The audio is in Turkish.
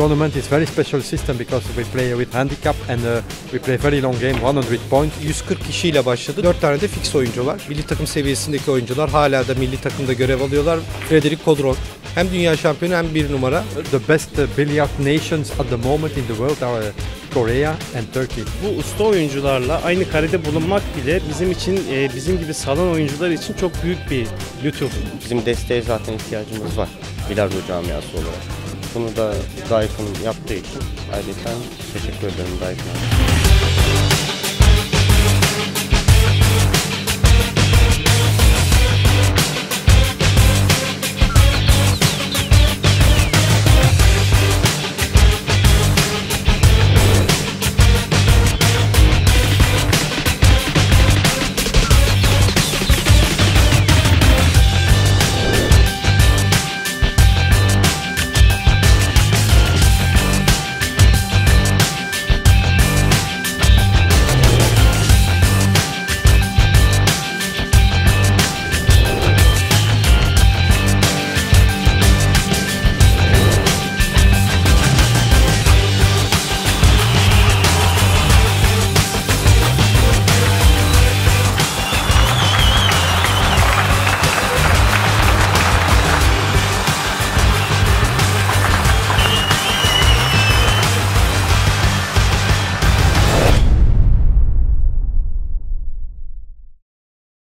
tournament is very special system because we play with handicap and uh, we play very long game, 100 points. 140 kişiyle başladı. 4 tane de fix oyuncu var. Milli takım seviyesindeki oyuncular hala da milli takımda görev alıyorlar. Frederic Kodron hem dünya şampiyonu hem bir numara. The best uh, billiard nations at the moment in the world are uh, Korea and Turkey. Bu usta oyuncularla aynı karede bulunmak bile bizim için, e, bizim gibi salon oyuncular için çok büyük bir lütuf. Bizim desteğe zaten ihtiyacımız var bilardo camiası olarak. Bunu da Daikon'un yaptığı için ayrıca teşekkür ederim Daikon abi.